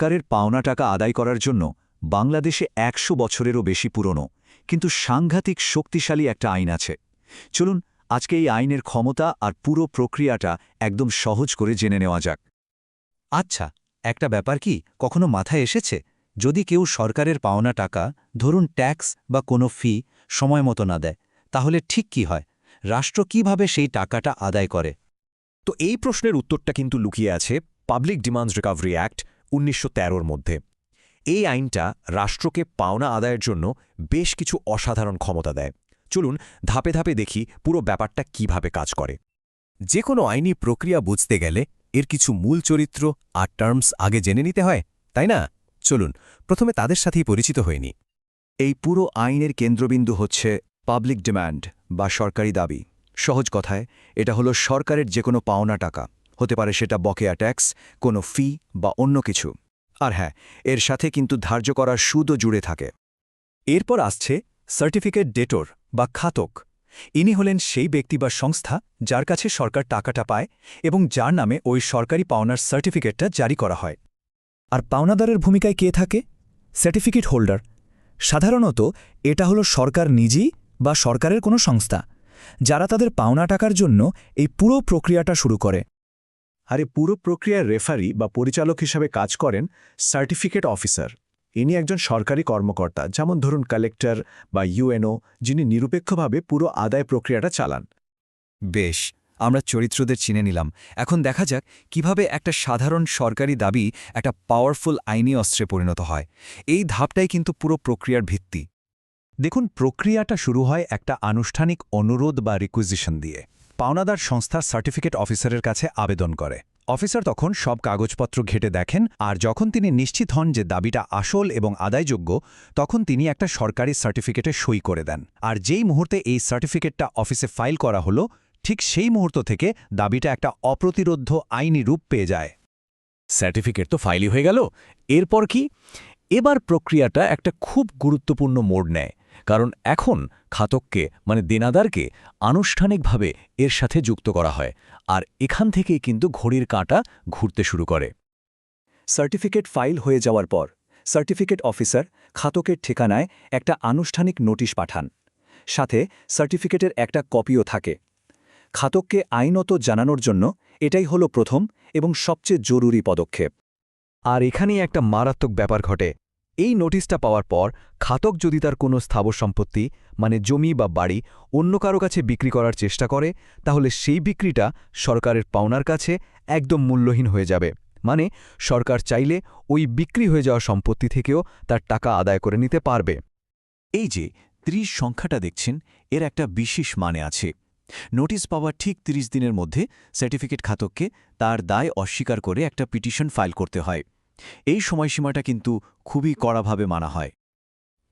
সরকারের পাওনা টাকা আদায় করার জন্য বাংলাদেশে একশো বছরেরও বেশি পুরনো, কিন্তু সাংঘাতিক শক্তিশালী একটা আইন আছে। চলুন, আজকে এই আইনের ক্ষমতা আর পুরো প্রক্রিয়াটা একদম সহজ করে জেনে নেওয়া যাক। আচ্ছা একটা ব্যাপার কি কখনো মাথায় এসেছে? যদি কেউ সরকারের পাওনা টাকা, ধরুন ট্যাক্স বা কোনো ফি, সময় মতো না দেয়, তাহলে ঠিক কি হয়? রাষ্ট্র কীভাবে সেই টাকাটা আদায় করে? তো এই প্রশ্নের উত্তরটা কিন্তু লুকিয়ে আছে পাবলিক ডিমান্ডস রিকভারি অ্যাক্ট উনিশশো তেরোর মধ্যে। এই আইনটা রাষ্ট্রকে পাওনা আদায়ের জন্য বেশ কিছু অসাধারণ ক্ষমতা দেয়। চলুন ধাপে ধাপে দেখি পুরো ব্যাপারটা কীভাবে কাজ করে। যে কোনো আইনি প্রক্রিয়া বুঝতে গেলে এর কিছু মূল চরিত্র আর টার্মস আগে জেনে নিতে হয়, তাই না? চলুন, প্রথমে তাদের সাথেই পরিচিত হয়নি এই পুরো আইনের কেন্দ্রবিন্দু হচ্ছে পাবলিক ডিম্যান্ড বা সরকারি দাবি। সহজ কথায়, এটা হলো সরকারের যে কোনো পাওনা টাকা। হতে পারে সেটা বকেয়া ট্যাক্স, কোনো ফি বা অন্য কিছু। আর হ্যাঁ এর সাথে কিন্তু ধার্য করা সুদও জুড়ে থাকে। এরপর আসছে সার্টিফিকেট ডেটর বা খাতক। ইনি হলেন সেই ব্যক্তি বা সংস্থা যার কাছে সরকার টাকাটা পায় এবং যার নামে ওই সরকারি পাওনার সার্টিফিকেটটা জারি করা হয়। আর পাওনাদারের ভূমিকায় কে থাকে? Certificate holder. সাধারণত এটা হলো সরকার নিজেই বা সরকারের কোনো সংস্থা, যারা তাদের পাওনা টাকার জন্য এই পুরো প্রক্রিয়াটা শুরু করে। আর এই পুরো প্রক্রিয়ার রেফারি বা পরিচালক হিসাবে কাজ করেন সার্টিফিকেট অফিসার। ইনি একজন সরকারি কর্মকর্তা যেমন ধরুন কালেক্টর বা ইউএনও যিনি নিরপেক্ষভাবে পুরো আদায় প্রক্রিয়াটা চালান। বেশ আমরা চরিত্রদের চিনে নিলাম। এখন দেখা যাক কীভাবে একটা সাধারণ সরকারি দাবি একটা পাওয়ারফুল আইনি অস্ত্রে পরিণত হয়। এই ধাপটাই কিন্তু পুরো প্রক্রিয়ার ভিত্তি। দেখুন প্রক্রিয়াটা শুরু হয় একটা আনুষ্ঠানিক অনুরোধ বা রিকুইজিশন দিয়ে। পাওনাদার সংস্থা সার্টিফিকেট অফিসারের কাছে আবেদন করে। অফিসার তখন সব কাগজপত্র ঘেটে দেখেন আর যখন তিনি নিশ্চিত হন যে দাবিটা আসল এবং আদায়যোগ্য, তখন তিনি একটা সরকারি সার্টিফিকেটে সই করে দেন। আর যেই মুহূর্তে এই সার্টিফিকেটটা অফিসে ফাইল করা হলো, ঠিক সেই মুহূর্ত থেকে দাবিটা একটা অপ্রতিরোধ্য আইনি রূপ পেয়ে যায়। সার্টিফিকেট তো ফাইলই হয়ে গেল। এরপর কি? এবার প্রক্রিয়াটা একটা খুব গুরুত্বপূর্ণ মোড় নেয়। কারণ এখন খাতককে মানে দেনাদারকে, আনুষ্ঠানিকভাবে এর সাথে যুক্ত করা হয় আর এখান থেকেই কিন্তু ঘড়ির কাঁটা ঘুরতে শুরু করে। সার্টিফিকেট ফাইল হয়ে যাওয়ার পর সার্টিফিকেট অফিসার খাতকের ঠিকানায় একটা আনুষ্ঠানিক নোটিশ পাঠান। সাথে সার্টিফিকেটের একটা কপিও থাকে। খাতককে আইনত জানানোর জন্য এটাই হলো প্রথম এবং সবচেয়ে জরুরি পদক্ষেপ। আর এখানেই একটা মারাত্মক ব্যাপার ঘটে। এই নোটিশটা পাওয়ার পর খাতক যদি তার কোনো স্থাবর সম্পত্তি মানে জমি বা বাড়ি অন্য কারও কাছে বিক্রি করার চেষ্টা করে, তাহলে সেই বিক্রিটা সরকারের পাওনার কাছে একদম মূল্যহীন হয়ে যাবে। মানে সরকার চাইলে ওই বিক্রি হয়ে যাওয়া সম্পত্তি থেকেও তার টাকা আদায় করে নিতে পারবে। এই যে ত্রিশ সংখ্যাটা দেখছেন, এর একটা বিশেষ মানে আছে। নোটিশ পাওয়ার ঠিক ৩০ দিনের মধ্যে সার্টিফিকেট খাতককে তার দায় অস্বীকার করে একটা পিটিশন ফাইল করতে হয়। এই সময়সীমাটা কিন্তু খুবই কড়াভাবে মানা হয়।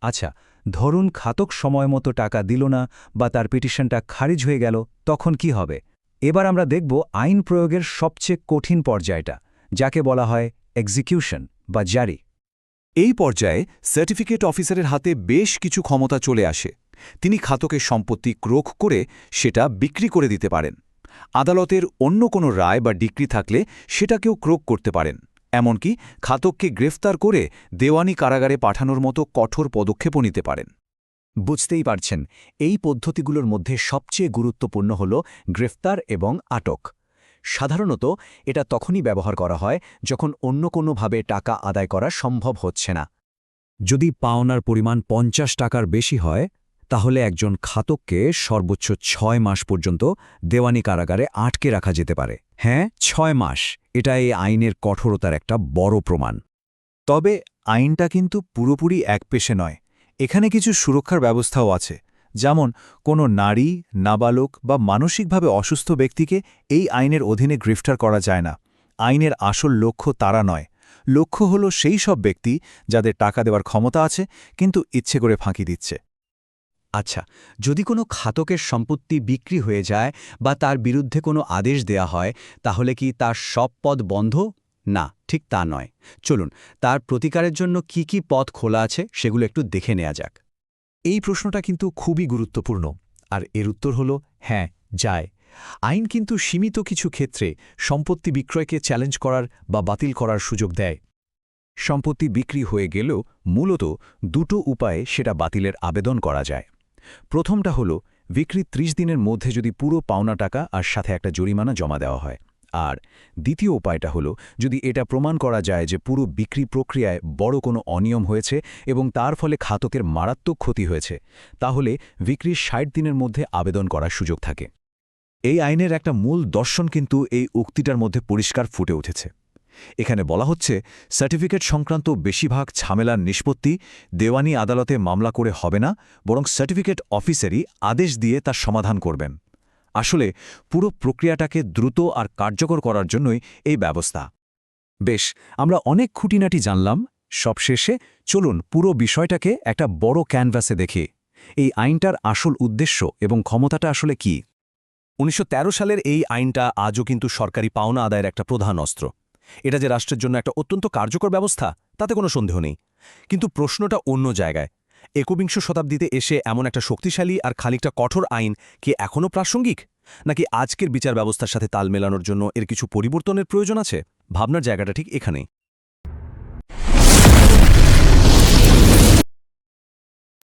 আচ্ছা ধরুন খাতক সময় মতো টাকা দিল না বা তার পিটিশনটা খারিজ হয়ে গেল, তখন কি হবে? এবার আমরা দেখব আইন প্রয়োগের সবচেয়ে কঠিন পর্যায়টা, যাকে বলা হয় এক্সিকিউশন বা জারি। এই পর্যায়ে সার্টিফিকেট অফিসারের হাতে বেশ কিছু ক্ষমতা চলে আসে। তিনি খাতকের সম্পত্তি ক্রোক করে সেটা বিক্রি করে দিতে পারেন। আদালতের অন্য কোনো রায় বা ডিক্রি থাকলে সেটাকেও ক্রোক করতে পারেন। এমনকি খাতককে গ্রেফতার করে দেওয়ানি কারাগারে পাঠানোর মতো কঠোর পদক্ষেপও নিতে পারেন। বুঝতেই পারছেন, এই পদ্ধতিগুলোর মধ্যে সবচেয়ে গুরুত্বপূর্ণ হল গ্রেফতার এবং আটক। সাধারণত এটা তখনই ব্যবহার করা হয় যখন অন্য কোনোভাবে টাকা আদায় করা সম্ভব হচ্ছে না। যদি পাওনার পরিমাণ পঞ্চাশ টাকার বেশি হয় তাহলে একজন খাতককে সর্বোচ্চ ছয় মাস পর্যন্ত দেওয়ানি কারাগারে আটকে রাখা যেতে পারে। হ্যাঁ ছয় মাস। এটা এই আইনের কঠোরতার একটা বড় প্রমাণ। তবে আইনটা কিন্তু পুরোপুরি এক পেশে নয়। এখানে কিছু সুরক্ষার ব্যবস্থাও আছে। যেমন, কোনো নারী, নাবালক বা মানসিকভাবে অসুস্থ ব্যক্তিকে এই আইনের অধীনে গ্রেফতার করা যায় না। আইনের আসল লক্ষ্য তারা নয়। লক্ষ্য হল সেই সব ব্যক্তি যাদের টাকা দেওয়ার ক্ষমতা আছে, কিন্তু ইচ্ছে করে ফাঁকি দিচ্ছে। আচ্ছা যদি কোনো খাতকের সম্পত্তি বিক্রি হয়ে যায় বা তার বিরুদ্ধে কোনো আদেশ দেয়া হয়, তাহলে কি তার সব পদ বন্ধ? না, ঠিক তা নয়। চলুন, তার প্রতিকারের জন্য কি কি পথ খোলা আছে সেগুলো একটু দেখে নেওয়া যাক। এই প্রশ্নটা কিন্তু খুবই গুরুত্বপূর্ণ। আর এর উত্তর হল হ্যাঁ যায়। আইন কিন্তু সীমিত কিছু ক্ষেত্রে সম্পত্তি বিক্রয়কে চ্যালেঞ্জ করার বা বাতিল করার সুযোগ দেয়। সম্পত্তি বিক্রি হয়ে গেলেও মূলত দুটো উপায়ে সেটা বাতিলের আবেদন করা যায়। প্রথমটা হলো বিক্রি ৩০ দিনের মধ্যে যদি পুরো পাওনা টাকা আর সাথে একটা জরিমানা জমা দেওয়া হয়। আর দ্বিতীয় উপায়টা হলো, যদি এটা প্রমাণ করা যায় যে পুরো বিক্রি প্রক্রিয়ায় বড় কোনো অনিয়ম হয়েছে এবং তার ফলে খাতকের মারাত্মক ক্ষতি হয়েছে, তাহলে বিক্রির ষাট দিনের মধ্যে আবেদন করার সুযোগ থাকে। এই আইনের একটা মূল দর্শন কিন্তু এই উক্তিটার মধ্যে পরিষ্কার ফুটে উঠেছে। এখানে বলা হচ্ছে, সার্টিফিকেট সংক্রান্ত বেশিরভাগ ঝামেলার নিষ্পত্তি দেওয়ানি আদালতে মামলা করে হবে না, বরং সার্টিফিকেট অফিসারই আদেশ দিয়ে তার সমাধান করবেন। আসলে, পুরো প্রক্রিয়াটাকে দ্রুত আর কার্যকর করার জন্যই এই ব্যবস্থা। বেশ, আমরা অনেক খুঁটিনাটি জানলাম। সবশেষে চলুন পুরো বিষয়টাকে একটা বড় ক্যানভাসে দেখি। এই আইনটার আসল উদ্দেশ্য এবং ক্ষমতাটা আসলে কি? উনিশশো তেরো সালের এই আইনটা আজও কিন্তু সরকারি পাওনা আদায়ের একটা প্রধান অস্ত্র। এটা যে রাষ্ট্রের জন্য একটা অত্যন্ত কার্যকর ব্যবস্থা, তাতে কোনো সন্দেহ নেই। কিন্তু প্রশ্নটা অন্য জায়গায়। একবিংশ শতাব্দীতে এসে এমন একটা শক্তিশালী আর খালিকটা কঠোর আইন কি এখনও প্রাসঙ্গিক? নাকি আজকের বিচার ব্যবস্থার সাথে তাল মেলানোর জন্য এর কিছু পরিবর্তনের প্রয়োজন আছে? ভাবনার জায়গাটা ঠিক এখানেই।